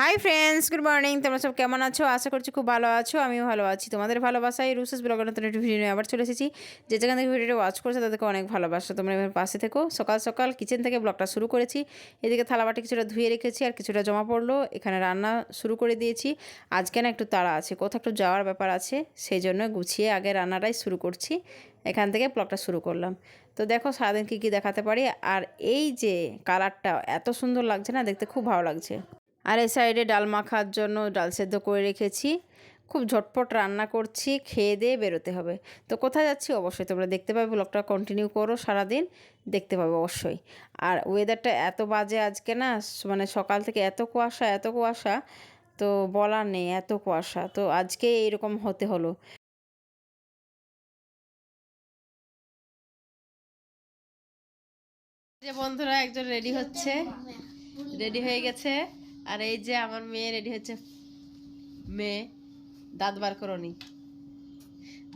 Hi friends good morning তোমরা সব কেমন আছো? আশা করছি খুব ভালো আছো। আমিও ভালো আছি। তোমাদের ভালোবাসায় রুসেস ব্লগের নতুন একটি ভিডিও নিয়ে আবার চলে এসেছি। যে যেখান থেকে ভিডিওটা ওয়াচ করছে, তাদেরকে অনেক ভালোবাসা। তোমরা এবার পাশে থেকো। সকাল সকাল কিচেন থেকে ব্লগটা শুরু করেছি। এদিকে থালাবাটি কিছুটা ধুয়ে রেখেছি আর কিছুটা জমা পড়ল। এখানে রান্না শুরু করে দিয়েছি। আজকে না একটু তাড়া আছে। কোথাও একটু যাওয়ার ব্যাপার আছে। সেই জন্য গুছিয়ে আগে রান্নাটাই শুরু করছি। এখান থেকে ব্লগটা শুরু করলাম। তো দেখো, সারাদিন কী কী দেখাতে পারি? আর এই যে কালারটা এত সুন্দর লাগছে না? দেখতে খুব ভালো লাগছে। আর এই সাইডে ডাল মাখার জন্য ডাল সেদ্ধ করে রেখেছি। খুব ঝটপট রান্না করছি, খেয়ে দিয়ে বেরোতে হবে। তো কোথায় যাচ্ছি? অবশ্যই তোমরা দেখতে পাবে ব্লগটা কন্টিনিউ করো সারাদিন, দেখতে পাবে অবশ্যই। আর ওয়েদারটা এত বাজে আজকে না মানে সকাল থেকে এত কুয়াশা এত কুয়াশা, তো বলার নেই, এত কুয়াশা। তো আজকে এরকম হতে হলো। যে বন্ধুরা, একজন রেডি হচ্ছে। রেডি হয়ে গেছে। আর এই যে আমার মেয়ে রেডি হচ্ছে। মেয়ে, দাঁত বার করনি।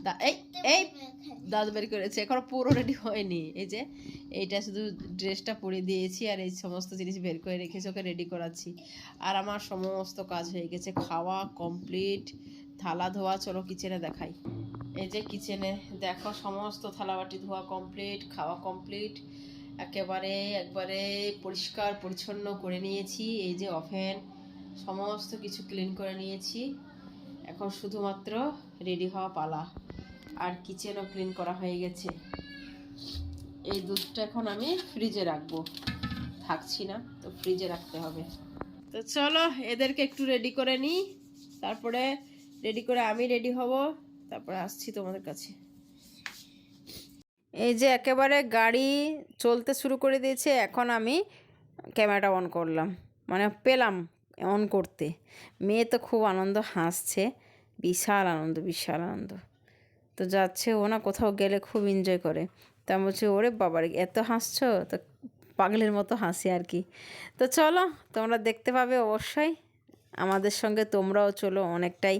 দা- এই এই দাঁত বের করেছে, এখন পুরো রেডি হয়নি। এই যে, এইটা শুধু ড্রেসটা পরে দিয়েছি আর এই সমস্ত জিনিস বের করে রেখেছি, ওকে রেডি করাচ্ছি। আর আমার সমস্ত কাজ হয়ে গেছে, খাওয়া কমপ্লিট থালা ধোয়া, চলো কিচেনে দেখাই। এই যে কিচেনে দেখো, সমস্ত থালাবাটি ধোয়া কমপ্লিট খাওয়া কমপ্লিট একেবারে, একবারে পরিষ্কার, পরিচ্ছন্ন করে নিয়েছি। এই যে ওভেন সমস্ত কিছু ক্লিন করে নিয়েছি। এখন শুধুমাত্র রেডি হওয়া পালা। আর কিচেনও ক্লিন করা হয়ে গেছে। এই দুধটা এখন আমি ফ্রিজে রাখব। থাকছি না, তো ফ্রিজে রাখতে হবে। তো চলো, এদেরকে একটু রেডি করে নিই। তারপরে রেডি করে আমি রেডি হব। তারপরে আসছি তোমাদের কাছে। এই যে একেবারে গাড়ি চলতে শুরু করে দিয়েছে, এখন আমি ক্যামেরাটা অন করলাম। মানে পেলাম অন করতে। মেয়ে তো খুব আনন্দ হাসছে, বিশাল আনন্দ বিশাল আনন্দ। তো যাচ্ছে ও না কোথাও গেলে খুব এনজয় করে। তা বলছি, ওরে বাবার এত হাসছো? তো পাগলের মতো হাসি আর কি। তো চলো, তোমরা দেখতে পাবে অবশ্যই। আমাদের সঙ্গে তোমরাও চলো, অনেকটাই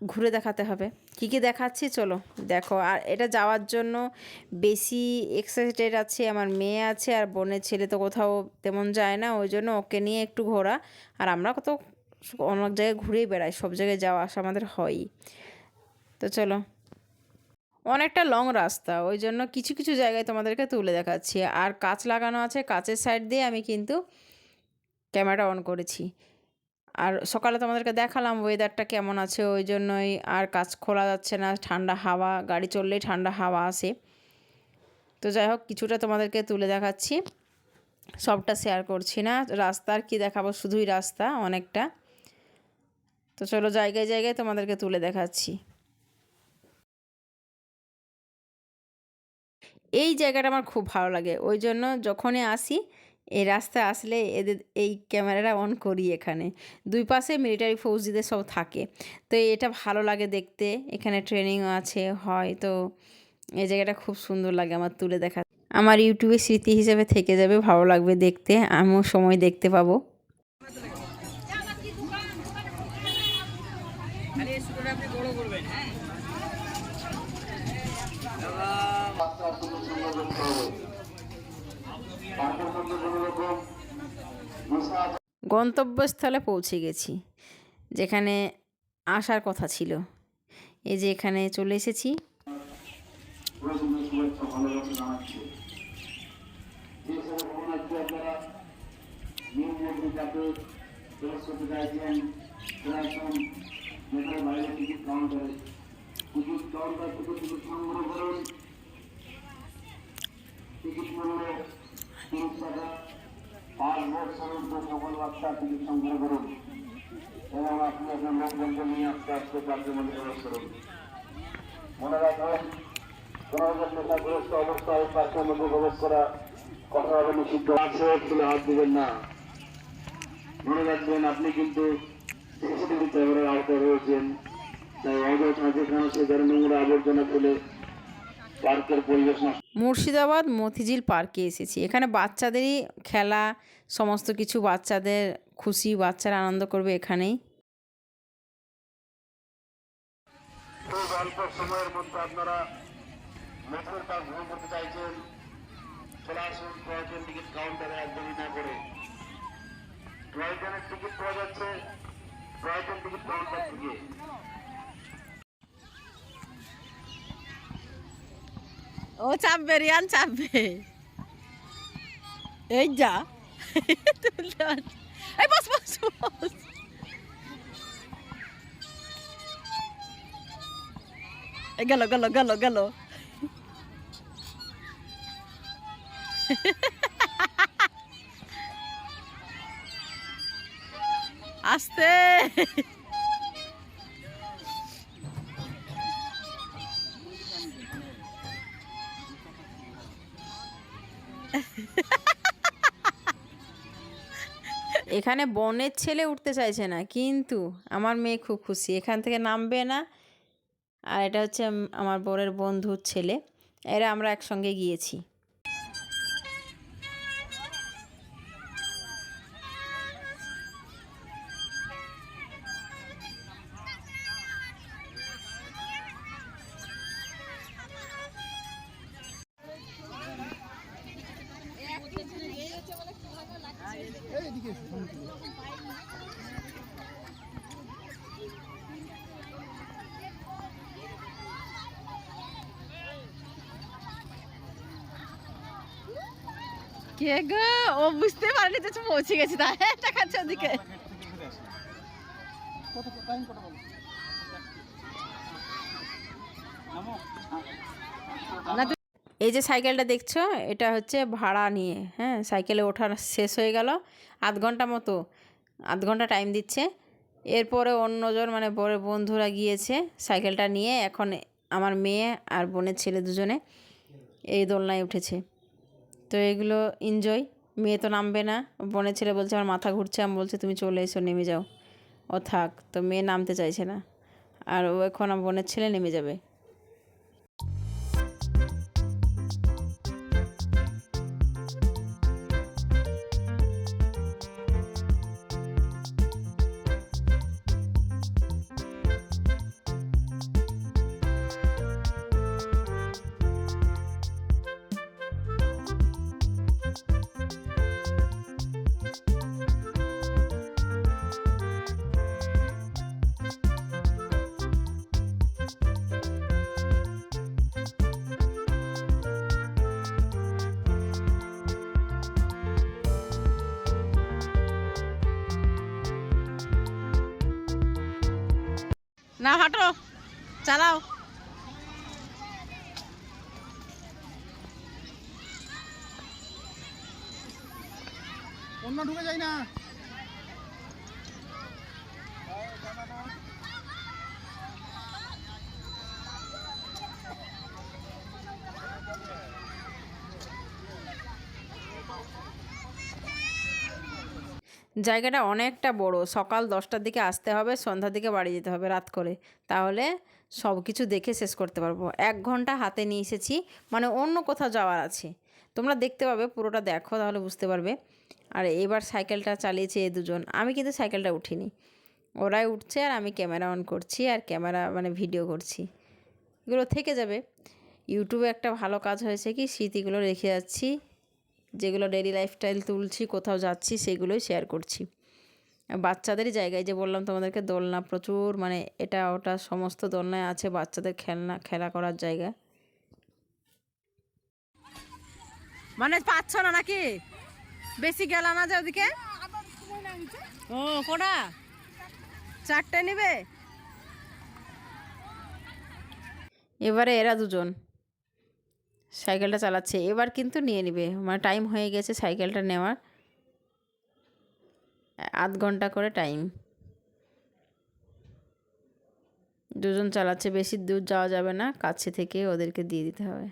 ঘুরে দেখাতে হবে। কী কী দেখাচ্ছি? চলো, দেখো। আর এটা যাওয়ার জন্য বেশি এক্সাইটেড আছে, আমার মেয়ে আছে আর বোনের ছেলে তো কোথাও তেমন যায় না, ওই জন্য ওকে নিয়ে একটু ঘোরা। আর আমরা কত অনেক জায়গায় ঘুরেই বেড়াই, সব জায়গায় যাওয়া আসা আমাদের হয়ই। তো চলো। অনেকটা লং রাস্তা, ওই জন্য কিছু কিছু জায়গায় তোমাদেরকে তুলে দেখাচ্ছি। আর কাঁচ লাগানো আছে, কাঁচের সাইড দিয়ে আমি কিন্তু ক্যামেরাটা অন করেছি। আর সকালে তোমাদেরকে দেখালাম ওয়েদারটা কেমন আছে, ওই জন্যই আর কাজ খোলা যাচ্ছে না, ঠান্ডা হাওয়া, গাড়ি চললেই ঠান্ডা হাওয়া আসে। তো যাই হোক, কিছুটা তোমাদেরকে তুলে দেখাচ্ছি। সবটা শেয়ার করছি না, রাস্তার কি দেখাবো, শুধুই রাস্তা অনেকটা। তো চলো জায়গায় জায়গায় তোমাদেরকে তুলে দেখাচ্ছি। এই জায়গাটা আমার খুব ভালো লাগে, ওই জন্য যখনই আসি এই রাস্তায় আসলে এদের এই ক্যামেরাটা অন করি এখানে। দুই পাশে মিলিটারি ফৌজিদের সব থাকে। তো এটা ভালো লাগে দেখতে। এখানে ট্রেনিংও আছে, হয়। তো এই জায়গাটা খুব সুন্দর লাগে আমার তুলে দেখা। আমার ইউটিউবে স্মৃতি হিসেবে থেকে যাবে, ভালো লাগবে দেখতে। আমিও সময় দেখতে পাবো। গন্তব্যস্থলে পৌঁছে গেছি যেখানে আসার কথা ছিল। এই যে এখানে চলে এসেছি। পাঁচ বছরের যে সকল বাচ্চা করুন এবং আপনি আপনার নিয়ে আস্তে আস্তে মধ্যে প্রবেশ করুন মনে রাখবেন কোন রকম মধ্যে করা হাত দিবেন না মনে আপনি কিন্তু রয়েছেন তাই অযথা যেখানে সেখানে নোংরা আবর্জনা ফেলে পার্কের পরিবেশ মুর্শিদাবাদ মতিঝিল পার্কে এসেছি। এখানে বাচ্চাদেরই খেলা, সমস্ত কিছু বাচ্চাদের খুশি, বাচ্চারা আনন্দ করবে এখানেই। খুব অল্প সময়ের মধ্যে আপনারা মেট্রোর ভ্রমণ করতে চাইছেন। চলে আসুন প্রয়োজন টিকিট কাউন্টারে একদমই না করে। টয় ট্রেনের টিকিট পাওয়া যাচ্ছে টয় ট্রেন টিকিট কাউন্টার থেকে। ও চাপবে, রিয়ান চাপবে। এই যা। এই, বস বস বস। গেল গেল গেল গেল। আস্তে। এখানে বনের ছেলে উঠতে চাইছে না, কিন্তু আমার মেয়ে খুব খুশি। এখান থেকে নামবে না। আর এটা হচ্ছে আমার বরের বন্ধুর ছেলে। এরা আমরা একসঙ্গে গিয়েছি। কে গো? ও বুঝতে পারেনি যে পৌঁছে গেছি। তাই দেখাচ্ছে ওদিকে। না, তু- এই যে সাইকেলটা দেখছ, এটা হচ্ছে ভাড়া নিয়ে হ্যাঁ সাইকেলে ওঠার শেষ হয়ে গেল, আধ ঘণ্টা মতো, আধ ঘণ্টা টাইম দিচ্ছে। এরপরে অন্যজন মানে বড় বন্ধুরা গিয়েছে সাইকেলটা নিয়ে, এখন আমার মেয়ে আর বোনের ছেলে দুজনে এই দোলনায় উঠেছে। তো এগুলো এনজয় মেয়ে তো নামবে না, বোনের ছেলে বলছে আমার মাথা ঘুরছে, আমি বলছে তুমি চলে এসো, নেমে যাও। ও থাক, তো মেয়ে নামতে চাইছে না, আর ও এখন আমার বোনের ছেলে নেমে যাবে। না হাঁটো। চালাও অন্য ঢুকে যায় না জায়গাটা অনেকটা বড়। সকাল দশটার দিকে আসতে হবে, সন্ধ্যার দিকে বাড়ি যেতে হবে রাত করে। তাহলে সব কিছু দেখে শেষ করতে পারব। এক ঘণ্টা হাতে নিয়ে এসেছি মানে অন্য কোথাও যাওয়ার আছে। তোমরা দেখতে পাবে, পুরোটা দেখো তাহলে বুঝতে পারবে। আর এবার সাইকেলটা চালিয়েছে এই দুজন। আমি কিন্তু সাইকেলটা উঠিনি। ওরাই উঠছে আর আমি ক্যামেরা অন করছি আর ক্যামেরা মানে ভিডিও করছি। এগুলো থেকে যাবে। ইউটিউবে একটা ভালো কাজ হয়েছে কি, স্মৃতিগুলো রেখে যাচ্ছি। যেগুলো ডেলি লাইফস্টাইল তুলছি কোথাও যাচ্ছি সেগুলোই শেয়ার করছি। আর বাচ্চাদেরই জায়গায় যে বললাম তোমাদেরকে দোলনা প্রচুর মানে এটা ওটা সমস্ত দোলনায় আছে বাচ্চাদের খেলনা খেলা করার জায়গা। মানে পাচ্ছ না নাকি? বেশি গেল না যে ওদিকে? ও কোটা চারটে নিবে? এবারে এরা দুজন। সাইকেলটা চালাচ্ছে, এবার কিন্তু নিয়ে নিবে। মানে টাইম হয়ে গেছে সাইকেলটা নেওয়ার। আধ ঘণ্টা করে টাইম দুজন চালাচ্ছে, বেশি দূর যাওয়া যাবে না, কাছে থেকে ওদেরকে দিয়ে দিতে হবে।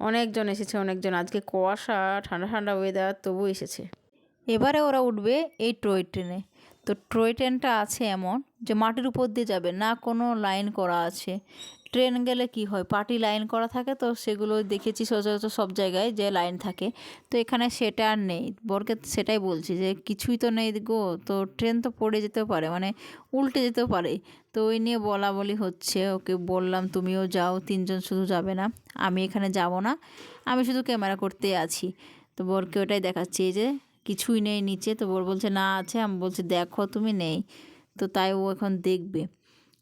অনেকজন এসেছে, অনেকজন। আজকে কুয়াশা, ঠান্ডা ঠান্ডা ওয়েদার তবু এসেছে। এবারে ওরা উঠবে এই টয় ট্রেনে তো টয় ট্রেনটা আছে এমন যে মাটির উপর দিয়ে যাবে, না কোনো লাইন করা আছে। ট্রেন গেলে কি হয়? পার্টি লাইন করা থাকে তো সেগুলো দেখেছি সচরাচর সব জায়গায় যে লাইন থাকে। তো এখানে সেটা আর নেই। বরকে সেটাই বলছি যে কিছুই তো নেই গো। তো ট্রেন তো পড়ে যেতেও পারে মানে উল্টে যেতেও পারে। তো ওই নিয়ে বলা বলি হচ্ছে, ওকে বললাম তুমিও যাও, তিনজন শুধু যাবে না। আমি এখানে যাব না, আমি শুধু ক্যামেরা করতে আছি। তো বরকে ওটাই দেখাচ্ছি যে কিছুই নেই নিচে। তো ওর বলছে, না আছে। আমি বলছি, দেখো, তুমি নেই। তো তাই ও এখন দেখবে।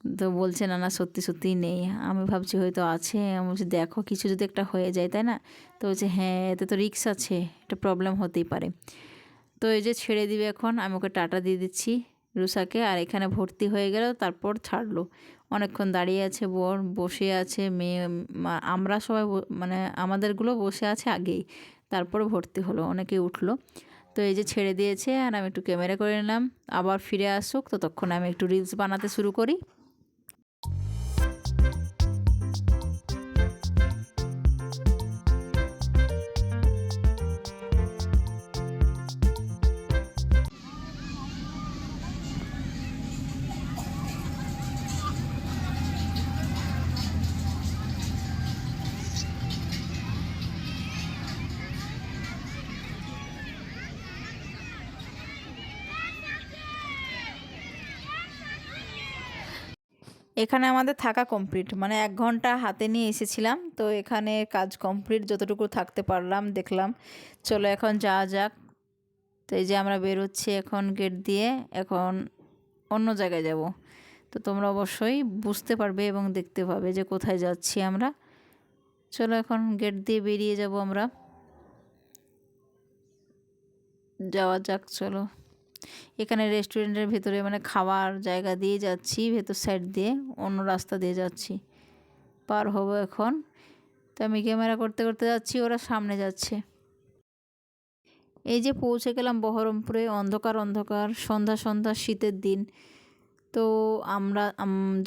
তো বলছে, না না, সত্যি, সত্যিই নেই। আমি ভাবছি, হয়তো আছে। আমি বলছি, দেখো, কিছু যদি একটা হয়ে যায়, তাই না? তো বলছে হ্যাঁ এতে তো রিক্স আছে, একটা প্রবলেম হতেই পারে। তো এই যে ছেড়ে দিবে এখন, আমি ওকে টাটা দিয়ে দিচ্ছি রুষাকে আর এখানে ভর্তি হয়ে গেল, তারপর ছাড়লো। অনেকক্ষণ দাঁড়িয়ে আছে, বোর বসে আছে, মেয়ে আমরা সবাই মানে আমাদেরগুলো বসে আছে আগেই, তারপর ভর্তি হলো অনেকে উঠল। তো এই যে ছেড়ে দিয়েছে, আর আমি একটু ক্যামেরা করে নিলাম, আবার ফিরে আসুক, ততক্ষণ আমি একটু রিলস বানাতে শুরু করি। এখানে আমাদের থাকা কমপ্লিট মানে এক ঘণ্টা হাতে নিয়ে এসেছিলাম, তো এখানে কাজ কমপ্লিট যতটুকু থাকতে পারলাম, দেখলাম। চলো এখন যাওয়া যাক। তো এই যে আমরা বেরোচ্ছি এখন গেট দিয়ে, এখন অন্য জায়গায় যাব। তো তোমরা অবশ্যই বুঝতে পারবে এবং দেখতে পাবে যে কোথায় যাচ্ছি আমরা। চলো এখন গেট দিয়ে বেরিয়ে যাব আমরা। যাওয়া যাক, চলো। এখানে রেস্টুরেন্টের ভেতরে মানে খাওয়ার জায়গা দিয়ে যাচ্ছি, ভেতর সাইড দিয়ে, অন্য রাস্তা দিয়ে যাচ্ছি। পার হব এখন। তো আমি ক্যামেরা করতে করতে যাচ্ছি, ওরা সামনে যাচ্ছে। এই যে পৌঁছে গেলাম বহরমপুরে, অন্ধকার অন্ধকার, সন্ধ্যা সন্ধ্যা, শীতের দিন। তো আমরা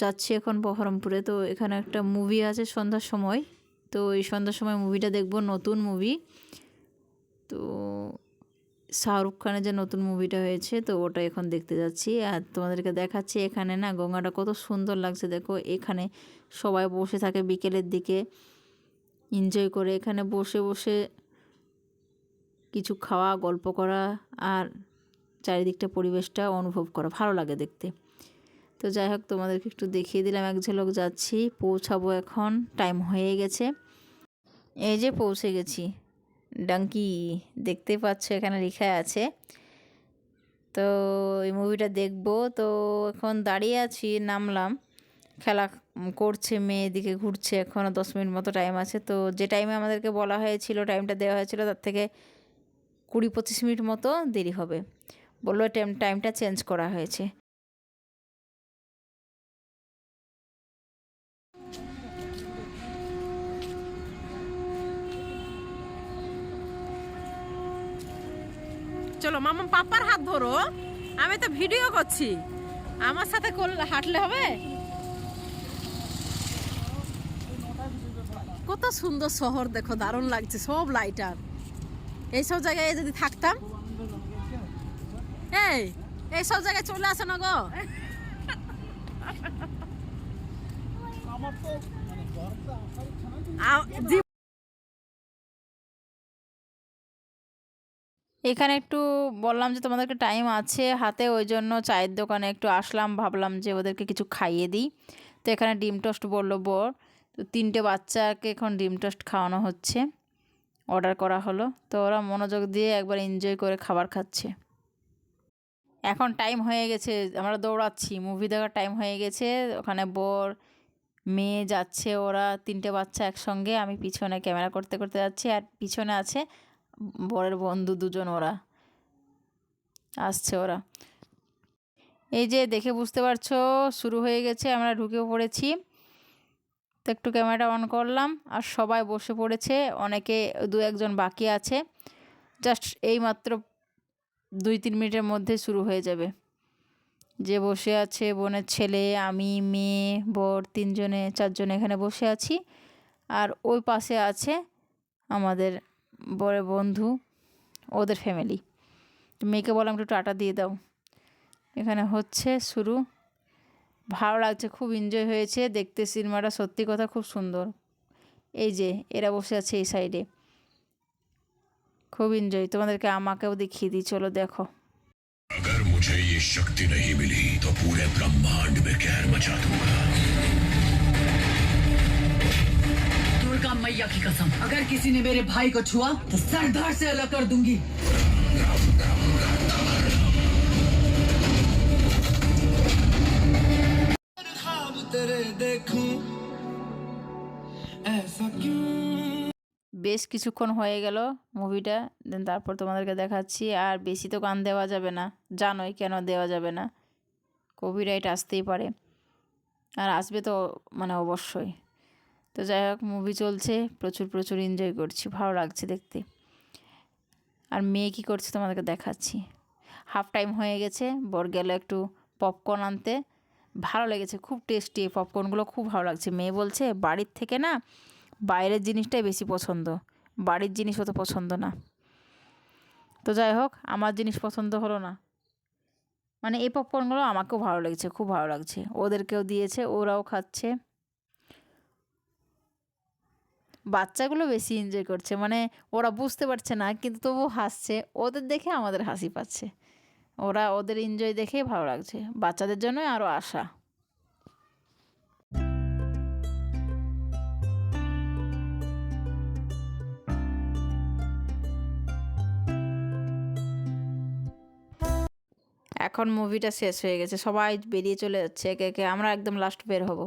যাচ্ছি এখন বহরমপুরে। তো এখানে একটা মুভি আছে সন্ধ্যার সময়। তো এই সন্ধ্যার সময় মুভিটা দেখব, নতুন মুভি তো শাহরুখ খানের যে নতুন মুভিটা হয়েছে, তো ওটা এখন দেখতে যাচ্ছি। আর তোমাদেরকে দেখাচ্ছি এখানে না গঙ্গাটা কত সুন্দর লাগছে, দেখো। এখানে সবাই বসে থাকে বিকেলের দিকে এনজয় করে এখানে বসে বসে কিছু খাওয়া, গল্প করা আর চারিদিকটা পরিবেশটা অনুভব করা, ভালো লাগে দেখতে। তো যাই হোক, তোমাদেরকে একটু দেখিয়ে দিলাম, এক ঝলক যাচ্ছি, পৌঁছাবো এখন টাইম হয়ে গেছে। এই যে পৌঁছে গেছি। ডাঙ্কি দেখতে পাচ্ছ, এখানে লেখা আছে। তো এই মুভিটা দেখব। তো এখন দাঁড়িয়ে আছি, নামলাম। খেলা করছে, মেয়ে এদিকে ঘুরছে এখনও দশ মিনিট মতো টাইম আছে। তো যে টাইমে আমাদেরকে বলা হয়েছিল টাইমটা দেওয়া হয়েছিল, তার থেকে কুড়ি পঁচিশ মিনিট মতো দেরি হবে। বলল টাইম টাইমটা চেঞ্জ করা হয়েছে। চলো মামা পাপার হাত ধরো। আমি তো ভিডিও করছি। আমার সাথে হাঁটলে হবে? কত সুন্দর শহর দেখো দারুণ লাগছে সব লাইটার এইসব জায়গায় যদি থাকতাম এই এইসব জায়গায় চলে আসো না গো। আমার তো এখানে একটু বললাম যে তোমাদেরকে টাইম আছে হাতে ওই জন্য চায়ের দোকানে একটু আসলাম, ভাবলাম যে ওদেরকে কিছু খাইয়ে দিই। তো এখানে ডিম টোস্ট বলল, বর, তো তিনটে বাচ্চাকে এখন ডিম টোস্ট খাওয়ানো হচ্ছে অর্ডার করা হলো। তো ওরা মনোযোগ দিয়ে একবার এনজয় করে খাবার খাচ্ছে। এখন টাইম হয়ে গেছে, আমরা দৌড়াচ্ছি মুভি দেখার টাইম হয়ে গেছে, ওখানে বর, মেয়ে যাচ্ছে, ওরা তিনটে বাচ্চা একসঙ্গে, আমি পিছনে ক্যামেরা করতে করতে যাচ্ছি, আর পিছনে আছে বরের বন্ধু দুজন ওরা। আসছে ওরা। এই যে দেখে বুঝতে পারছ, শুরু হয়ে গেছে, আমরা ঢুকে পড়েছি। তো একটু ক্যামেরাটা অন করলাম, আর সবাই বসে পড়েছে, অনেকে দু একজন বাকি আছে। জাস্ট এই মাত্র দুই তিন মিনিটের মধ্যে শুরু হয়ে যাবে। যে বসে আছে বোনের ছেলে, আমি, মেয়ে, বর, তিনজনে, চারজনে এখানে বসে আছি। আর ওই পাশে আছে আমাদের বড় বন্ধু ওদের ফ্যামিলি মেয়েকে বললাম একটু টাটা দিয়ে দাও এখানে হচ্ছে শুরু ভালো লাগছে খুব এনজয় হয়েছে দেখতে সিনেমাটা সত্যি কথা খুব সুন্দর এই যে এরা বসে আছে এই সাইডে খুব এনজয় তোমাদেরকে আমাকেও দেখিয়ে দিই চলো দেখো अगर मुझे ये शक्ति नहीं मिली तो पूरे ब्रह्मांड में कहर मचा दूंगा बिरसा मैया की कसम। अगर किसी ने मेरे भाई को छुआ, तो सरदार से अलग कर दूंगी। বেশ কিছুক্ষণ হয়ে গেল মুভিটা, দেন তারপর তোমাদেরকে দেখাচ্ছি, আর বেশি তো গান দেওয়া যাবে না। জানোই কেন দেওয়া যাবে না। কপিরাইট আসতেই পারে। আর আসবে তো মানে অবশ্যই। তো যাই হোক মুভি চলছে, প্রচুর প্রচুর এনজয় করছি, ভালো লাগছে দেখতে। আর মেয়ে কী করছে তোমাদেরকে দেখাচ্ছি। হাফ টাইম হয়ে গেছে, বর গেল একটু পপকর্ন আনতে। ভালো লেগেছে, খুব টেস্টি এই পপকর্নগুলো খুব ভালো লাগছে। মেয়ে বলছে, বাড়ির থেকে না, বাইরের জিনিসটাই বেশি পছন্দ। বাড়ির জিনিস অত পছন্দ না। তো যাই হোক, আমার জিনিস পছন্দ হলো না। মানে এই পপকর্নগুলো আমাকেও ভালো লেগেছে, খুব ভালো লাগছে। ওদেরকেও দিয়েছে, ওরাও খাচ্ছে। বাচ্চাগুলো বেশি এনজয় করছে। মানে ওরা বুঝতে পারছে না, কিন্তু তবু হাসছে। ওদের দেখে আমাদের হাসি পাচ্ছে। ওরা ওদের এনজয় দেখেই ভালো লাগছে। বাচ্চাদের জন্যই আরও আশা। এখন মুভিটা শেষ হয়ে গেছে। সবাই বেরিয়ে চলে যাচ্ছে। একে একে আমরা একদম লাস্ট বের হব।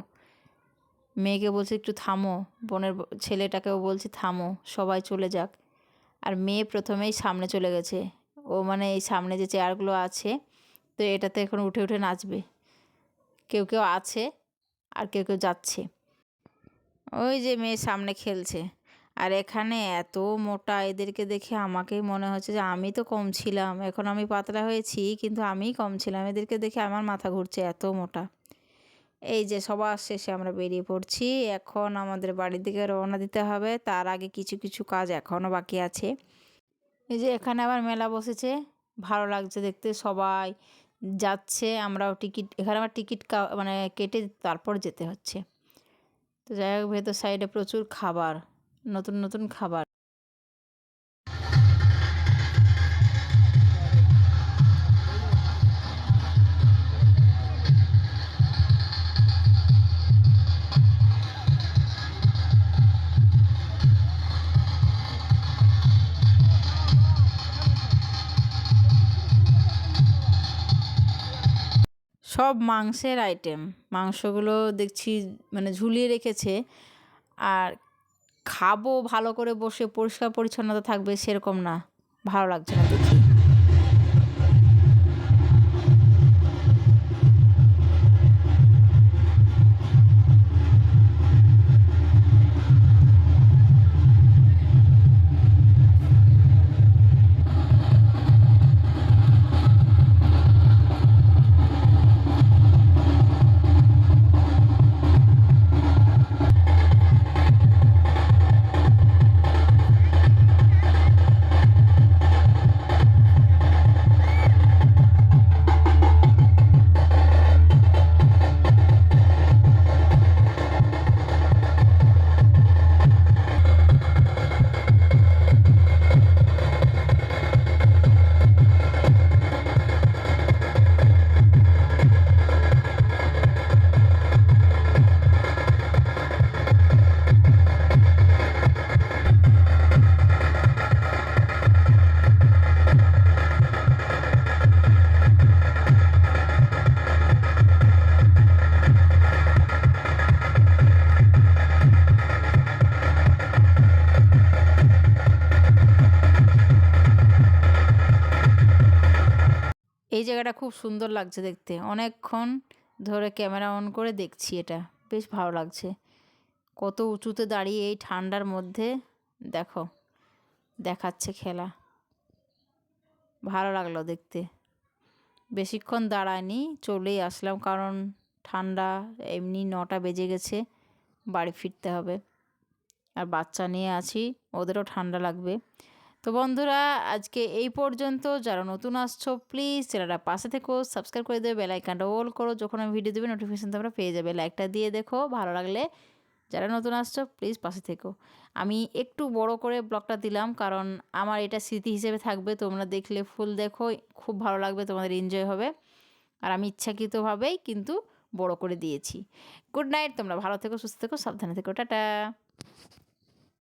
মেয়েকে বলছি, একটু থামো। বোনের ছেলেটাকেও বলছি, থামো, সবাই চলে যাক। আর মেয়ে প্রথমেই সামনে চলে গেছে। ও মানে এই সামনে যে চেয়ারগুলো আছে, তো এটাতে এখন উঠে উঠে নাচবে। কেউ কেউ আছে আর কেউ কেউ যাচ্ছে। ওই যে মেয়ে সামনে খেলছে। আর এখানে এত মোটা, এদেরকে দেখে আমাকেই মনে হচ্ছে যে আমি তো কম ছিলাম। এখন আমি পাতলা হয়েছি, কিন্তু আমিই কম ছিলাম। এদেরকে দেখে আমার মাথা ঘুরছে এত মোটা। এই যে সবার শেষে আমরা বেরিয়ে পড়ছি। এখন আমাদের বাড়ির দিকে রওনা দিতে হবে। তার আগে কিছু কিছু কাজ এখনও বাকি আছে। এই যে এখানে আবার মেলা বসেছে। ভালো লাগছে দেখতে। সবাই যাচ্ছে। আমরাও টিকিট, এখানে আবার টিকিট মানে কেটে তারপর যেতে হচ্ছে। তো যাই হোক, ভেতর সাইডে প্রচুর খাবার। নতুন নতুন খাবার। সব মাংসের আইটেম মাংসগুলো দেখছি মানে ঝুলিয়ে রেখেছে। আর খাব ভালো করে বসে, পরিষ্কার পরিচ্ছন্নতা থাকবে সেরকম না। ভালো লাগছে না দেখি এই জায়গাটা খুব সুন্দর লাগছে দেখতে। অনেকক্ষণ ধরে ক্যামেরা অন করে দেখছি এটা। বেশ ভালো লাগছে। কত উঁচুতে দাঁড়িয়ে এই ঠান্ডার মধ্যে দেখো, দেখাচ্ছে খেলা। ভালো লাগল দেখতে। বেশিক্ষণ দাঁড়ায়নি, চলেই আসলাম কারণ ঠান্ডা এমনি নটা বেজে গেছে, বাড়ি ফিরতে হবে। আর বাচ্চা নিয়ে আছি, ওদেরও ঠান্ডা লাগবে। তো বন্ধুরা, আজকে এই পর্যন্ত। যারা নতুন আসছো প্লিজ চ্যানেলটা পাশে থেকো সাবস্ক্রাইব করে দেবে বেলাইকানটা অল করো। যখন আমি ভিডিও দেবে নোটিফিকেশান তোমরা পেয়ে যাবে। লাইকটা দিয়ে দেখো, ভালো লাগলে যারা নতুন আসছো প্লিজ পাশে থেকো। আমি একটু বড় করে ব্লগটা দিলাম, কারণ আমার এটা স্মৃতি হিসেবে থাকবে। তোমরা দেখলে ফুল দেখো, খুব ভালো লাগবে, তোমাদের এনজয় হবে। আর আমি ইচ্ছাকৃতভাবেই কিন্তু বড় করে দিয়েছি। গুড নাইট তোমরা ভালো থেকো, সুস্থ থেকো, সাবধানে থেকো, টাটা।